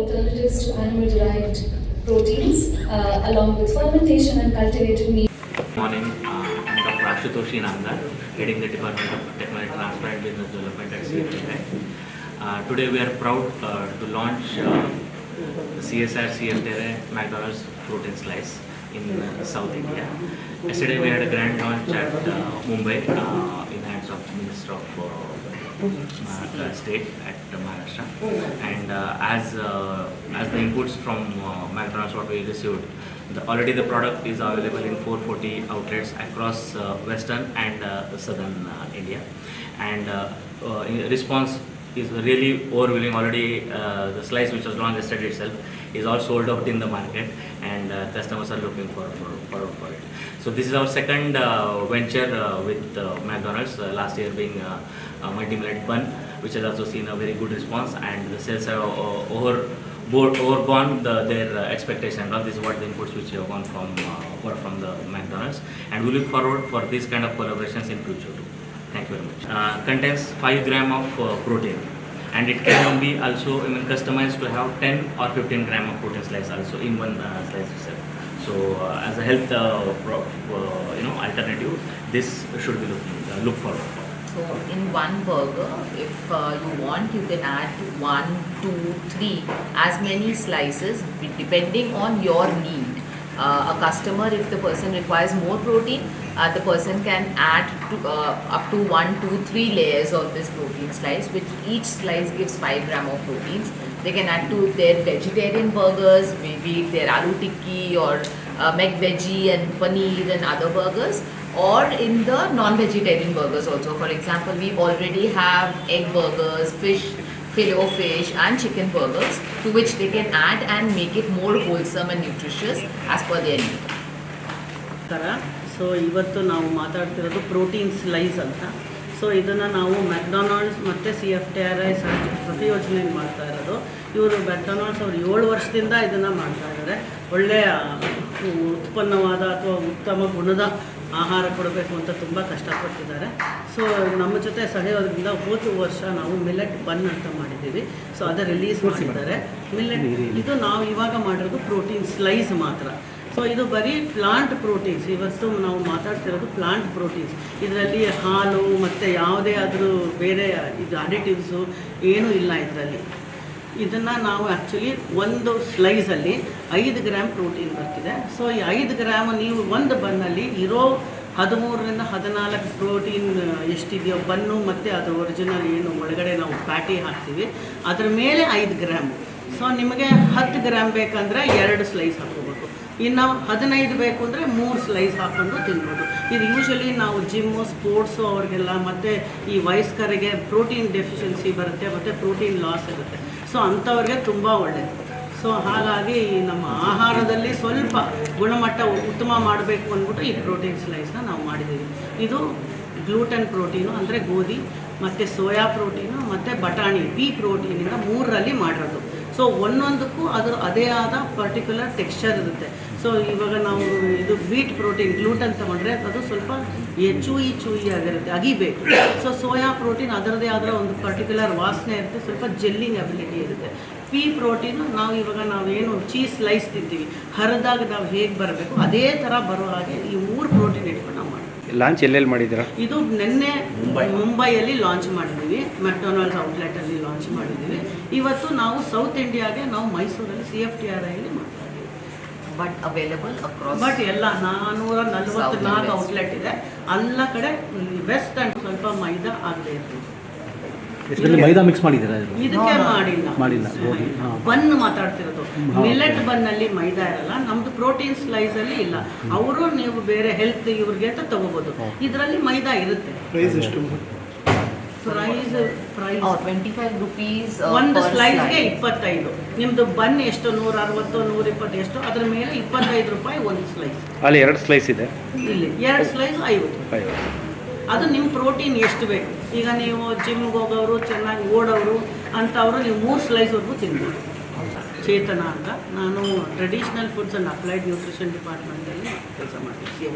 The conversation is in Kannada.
alternatives to animal-derived proteins, uh, along with fermentation and cultivated meat. Morning, uh, I'm Dr. Ashutoshi Nanda, heading the Department of Technology Transparent Business Development at CFTI. Uh, today we are proud uh, to launch uh, the CSR CFTI McDonald's Protein Slice in uh, South India. Yesterday we had a grand launch at uh, Mumbai uh, in hands of Minister of uh, State at Maharashtra. And uh, as uh, as the inputs from uh, McDonald's what we received, the, already the product is available in 440 outlets across western and southern India. And in response is really overwhelming. Already uh, the slice which was launched yesterday itself is all sold out in the market, and uh, customers are looking for, for, for, for it. So this is our second uh, venture uh, with uh, McDonald's. Uh, last year being uh, uh, multi-millet bun, which has also seen a very good response, and the sales have uh, over overgone the, their uh, expectation. Now this is what the inputs which have gone from uh, from the McDonald's, and we look forward for this kind of collaborations in future too. Thank you very much. Uh, contains 5 gram of uh, protein and it can be also I mean, customized to have 10 or 15 gram of protein slice also in one uh, slice itself. So uh, as a health uh, pro- uh, you know alternative, this should be looking uh, look forward for. So in one burger, if uh, you want, you can add one, two, three, as many slices depending on your need. Uh, a customer, if the person requires more protein, uh, the person can add to, uh, up to one, two, three layers of this protein slice, which each slice gives five gram of proteins. They can add to their vegetarian burgers, maybe their aloo tikki or uh, veggie and paneer and other burgers or in the non-vegetarian burgers also. For example, we already have egg burgers, fish, filet fish and chicken burgers, to which they can add and make it more wholesome and nutritious as per their need. ಥರ ಸೊ ಇವತ್ತು ನಾವು ಮಾತಾಡ್ತಿರೋದು ಪ್ರೋಟೀನ್ ಸ್ಲೈಸ್ ಅಂತ. ಸೊ ಇದನ್ನು ನಾವು ಮೆಕ್ಡೊನಾಲ್ಡ್ಸ್ ಮತ್ತು C F T R I ಪ್ರತಿ ಯೋಜನೆಯಲ್ಲಿ ಮಾಡ್ತಾ ಇರೋದು. ಇವರು ಮೆಕ್ಡೊನಾಲ್ಡ್ಸ್ ಅವರು ಏಳು ವರ್ಷದಿಂದ ಇದನ್ನು ಮಾಡ್ತಾ ಇದ್ದಾರೆ. ಒಳ್ಳೆಯ ಉತ್ಪನ್ನವಾದ ಅಥವಾ ಉತ್ತಮ ಗುಣದ ಆಹಾರ ಕೊಡಬೇಕು ಅಂತ ತುಂಬ ಕಷ್ಟಪಡ್ತಿದ್ದಾರೆ ಸೊ ನಮ್ಮ ಜೊತೆ ಸಹಯೋಗದಿಂದ ಹೋದ ವರ್ಷ ನಾವು ಮಿಲೆಟ್ ಬನ್ ಅಂತ ಮಾಡಿದ್ದೀವಿ. ಸೊ ಅದು ರಿಲೀಸ್ ಮಾಡಿದ್ದಾರೆ. ಮಿಲೆಟ್ ಇದು ನಾವು ಇವಾಗ ಮಾಡಿರೋದು ಪ್ರೋಟೀನ್ ಸ್ಲೈಸ್ ಮಾತ್ರ. ಸೊ ಇದು ಬರೀ ಪ್ಲಾಂಟ್ ಪ್ರೋಟೀನ್ಸ್ ಇವತ್ತು ನಾವು ಮಾತಾಡ್ತಿರೋದು ಪ್ಲಾಂಟ್ ಪ್ರೋಟೀನ್ಸ್ ಇದರಲ್ಲಿ ಹಾಲು ಮತ್ತು ಯಾವುದೇ ಆದರೂ ಬೇರೆ ಇದು ಅಡಿಟಿವ್ಸು ಏನೂ ಇಲ್ಲ ಇದರಲ್ಲಿ. ಇದನ್ನು ನಾವು ಆ್ಯಕ್ಚುಲಿ ಒಂದು ಸ್ಲೈಸಲ್ಲಿ ಐದು ಗ್ರಾಮ್ ಪ್ರೋಟೀನ್ ಬರ್ತಿದೆ. ಸೊ ಈ ಐದು ಗ್ರಾಮ್ ನೀವು ಒಂದು ಬನ್ನಲ್ಲಿ ಇರೋ ಹದಿಮೂರರಿಂದ ಹದಿನಾಲ್ಕು ಪ್ರೋಟೀನ್ ಎಷ್ಟಿದೆಯೋ ಬನ್ನು ಮತ್ತು ಅದು ಒರಿಜಿನಲ್ ಏನು ಒಳಗಡೆ ನಾವು ಪ್ಯಾಟಿ ಹಾಕ್ತೀವಿ. ಅದರ ಮೇಲೆ ಐದು ಗ್ರಾಮು ಸೊ ನಿಮಗೆ ಹತ್ತು ಗ್ರಾಮ್ ಬೇಕಂದರೆ ಎರಡು ಸ್ಲೈಸ್ ಹಾಕೋಬೇಕು ಇನ್ನು ಹದಿನೈದು ಬೇಕು ಅಂದರೆ ಮೂರು ಸ್ಲೈಸ್ ಹಾಕ್ಕೊಂಡು ತಿನ್ಬೋದು. ಇದು ಯೂಶಲಿ ನಾವು ಜಿಮ್ಮು ಸ್ಪೋರ್ಟ್ಸು ಅವ್ರಿಗೆಲ್ಲ ಮತ್ತು ಈ ವಯಸ್ಕರಿಗೆ ಪ್ರೋಟೀನ್ ಡೆಫಿಷಿಯನ್ಸಿ ಬರುತ್ತೆ, ಮತ್ತು ಪ್ರೋಟೀನ್ ಲಾಸ್ ಇರುತ್ತೆ. ಸೊ ಅಂಥವ್ರಿಗೆ ತುಂಬ ಒಳ್ಳೆಯದು ಸೊ ಹಾಗಾಗಿ ನಮ್ಮ ಆಹಾರದಲ್ಲಿ ಸ್ವಲ್ಪ ಗುಣಮಟ್ಟ ಉತ್ತಮ ಮಾಡಬೇಕು ಅಂದ್ಬಿಟ್ಟು ಈ ಪ್ರೋಟೀನ್ ಸ್ಲೈಸ್ನ ನಾವು ಮಾಡಿದ್ದೀವಿ. ಇದು ಗ್ಲೂಟನ್ ಪ್ರೋಟೀನು ಅಂದರೆ ಗೋಧಿ, ಮತ್ತು ಸೋಯಾ ಪ್ರೋಟೀನು ಮತ್ತು ಬಟಾಣಿ ಬಿ ಪ್ರೋಟೀನಿಂದ ಮೂರರಲ್ಲಿ ಮಾಡಿರೋದು. ಸೊ ಒಂದೊಂದಕ್ಕೂ ಅದು ಅದೇ ಆದ ಪರ್ಟಿಕ್ಯುಲರ್ ಟೆಕ್ಸ್ಚರ್ ಇರುತ್ತೆ. ಸೊ ಇವಾಗ ನಾವು ಇದು ವೀಟ್ ಪ್ರೋಟೀನ್ ಗ್ಲೂಟನ್ ತಗೊಂಡ್ರೆ ಅದು ಸ್ವಲ್ಪ ಚೂಯಿ ಚೂಯಿ ಆಗಿರುತ್ತೆ, ಅಗಿಬೇಕು. ಸೊ ಸೋಯಾ ಪ್ರೋಟೀನ್ ಅದರದೇ ಆದ ಒಂದು ಪರ್ಟಿಕ್ಯುಲರ್ ವಾಸನೆ ಇರುತ್ತೆ, ಸ್ವಲ್ಪ ಜೆಲ್ಲಿಂಗ್ ಅಬಿಲಿಟಿ ಇರುತ್ತೆ. ಪಿ ಪ್ರೋಟೀನು ನಾವು ಇವಾಗ ನಾವೇನು ಚೀಸ್ ಸ್ಲೈಸ್ ತಿಂತೀವಿ, ಹರಿದಾಗ ನಾವು ಹೇಗೆ ಬರಬೇಕು, ಅದೇ ಥರ ಬರೋ ಹಾಗೆ ಈ ಮೂರು ಪ್ರೋಟೀನ್ ಇಟ್ಕೊಂಡು ನಾವು ಮಾಡ್ತೀವಿ. ಲಾಂಚ್ ಎಲ್ಲೆಲ್ಲಿ ಮಾಡಿದ್ದೀರಾ? ಇದು ನಿನ್ನೆ ಮುಂಬೈಯಲ್ಲಿ ಲಾಂಚ್ ಮಾಡಿದ್ದೀವಿ. ಮೆಕ್ಡೊನಾಲ್ಡ್ಸ್ ಔಟ್ಲೆಟಲ್ಲಿ ಲಾಂಚ್ ಮಾಡಿದ್ದೀವಿ. ಇವತ್ತು ನಾವು ಸೌತ್ ಇಂಡಿಯಾಗೆ ನಾವು ಮೈಸೂರಲ್ಲಿ ಸಿ ಎಫ್ ಟಿ ಆರ್ ಐಲಿ ಮಾಡ್ತಾ ಇದ್ದೀವಿ ಬಟ್ available across. ಬಟ್ ಎಲ್ಲ ನಾನ್ನೂರ ನಲವತ್ತು South ನಾಲ್ಕು and West. ಔಟ್ಲೆಟ್ ಇದೆ ಎಲ್ಲ ಕಡೆ ವೆಸ್ಟ್ ಅಂಡ್ ಸ್ವಲ್ಪ ಮೈದಾ ಆಗದೆ ಇರ್ತೀವಿ ಇದರಲ್ಲಿ ಮೈದಾ ಮಿಕ್ಸ್ ಮಾಡಿದ್ದೀರಾ ಇದು ಇದಕ್ಕೆ ಮಾಡಿಲ್ಲ. ಮಾಡಿಲ್ಲ ಗೋಧಿ ಬನ್ ಮಾತಾಡ್ತಿರೋದು. ಮಿಲೆಟ್ ಬನ್ನಲ್ಲಿ ಮೈದಾ ಇರಲ್ಲ ನಮ್ದು ಪ್ರೋಟೀನ್ ಸ್ಲೈಸ್ ಅಲ್ಲಿ ಇಲ್ಲ. ಅವರು ನೀವು ಬೇರೆ ಹೆಲ್ತ್ ಇವ್ರಿಗೆ ಅಂತ ತಗೋಬಹುದು ಇದರಲ್ಲಿ ಮೈದಾ ಇರುತ್ತೆ. ಪ್ರೈಸ್ ಎಷ್ಟು? Price price twenty 25 rupees uh, ಒಂದು ಸ್ಲೈಸ್ಗೆ. ಇಪ್ಪತ್ತೈದು. ನಿಮ್ದು ಬನ್ ಎಷ್ಟು? ನೂರ ಅರವತ್ತು ನೂರ ಇಪ್ಪತ್ತು ಎಷ್ಟು? ಅದ್ರ ಮೇಲೆ ಇಪ್ಪತ್ತೈದು ರೂಪಾಯಿ ಒಂದು ಸ್ಲೈಸ್ ಅಲ್ಲಿ ಎರಡು ಸ್ಲೈಸ್ ಇದೆ. ಇಲ್ಲಿ ಎರಡು ಸ್ಲೈಸ್ ಐವತ್ತು. ಅದು ನಿಮ್ಮ ಪ್ರೋಟೀನ್ ಎಷ್ಟು ಬೇಕು. ಈಗ ನೀವು ಜಿಮ್ಗೆ ಹೋಗೋರು, ಚೆನ್ನಾಗಿ ಓಡೋರು ಅಂಥವರು ನೀವು ಮೂರು ಸ್ಲೈಸ್ವರೆಗೂ ತಿನ್ಬೋದು. ಚೇತನ ಅಂತ. ನಾನು traditional foods and applied nutrition ಡಿಪಾರ್ಟ್ಮೆಂಟಲ್ಲಿ ಕೆಲಸ ಮಾಡ್ತೀನಿ.